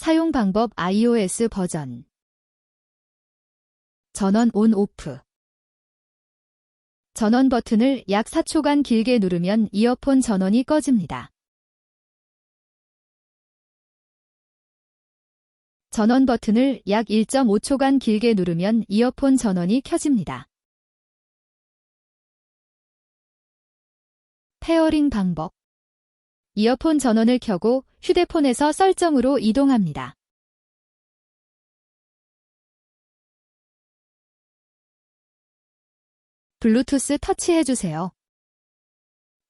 사용 방법 iOS 버전 전원 온 오프 전원 버튼을 약 4초간 길게 누르면 이어폰 전원이 꺼집니다. 전원 버튼을 약 1.5초간 길게 누르면 이어폰 전원이 켜집니다. 페어링 방법 이어폰 전원을 켜고 휴대폰에서 설정으로 이동합니다. 블루투스 터치해주세요.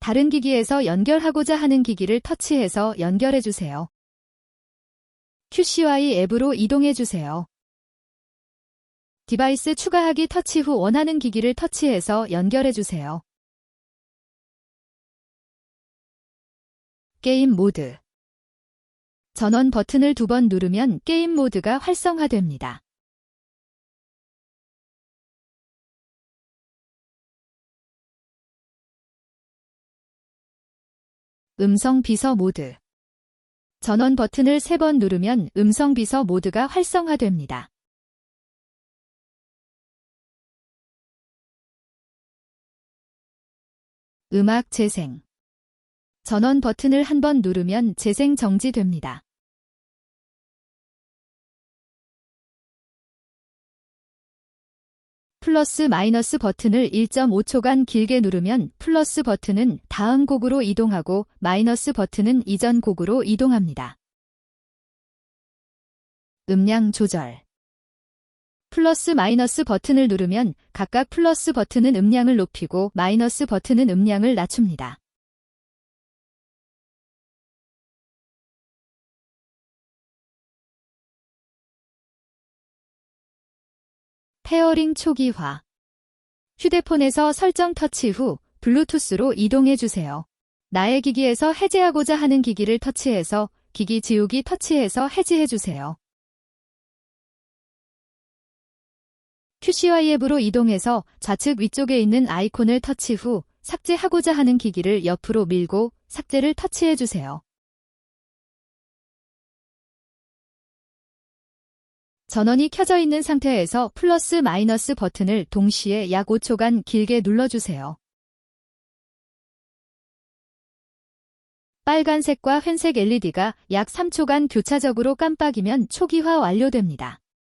다른 기기에서 연결하고자 하는 기기를 터치해서 연결해주세요. QCY 앱으로 이동해주세요. 디바이스 추가하기 터치 후 원하는 기기를 터치해서 연결해주세요. 게임 모드 전원 버튼을 두 번 누르면 게임 모드가 활성화됩니다. 음성 비서 모드 전원 버튼을 세 번 누르면 음성 비서 모드가 활성화됩니다. 음악 재생 전원 버튼을 한 번 누르면 재생 정지됩니다. 플러스 마이너스 버튼을 1.5초간 길게 누르면 플러스 버튼은 다음 곡으로 이동하고 마이너스 버튼은 이전 곡으로 이동합니다. 음량 조절 플러스 마이너스 버튼을 누르면 각각 플러스 버튼은 음량을 높이고 마이너스 버튼은 음량을 낮춥니다. 페어링 초기화 휴대폰에서 설정 터치 후 블루투스로 이동해 주세요. 나의 기기에서 해제하고자 하는 기기를 터치해서 기기 지우기 터치해서 해지해 주세요. QCY 앱으로 이동해서 좌측 위쪽에 있는 아이콘을 터치 후 삭제하고자 하는 기기를 옆으로 밀고 삭제를 터치해 주세요. 전원이 켜져 있는 상태에서 플러스 마이너스 버튼을 동시에 약 5초간 길게 눌러주세요. 빨간색과 회색 LED가 약 3초간 교차적으로 깜빡이면 초기화 완료됩니다.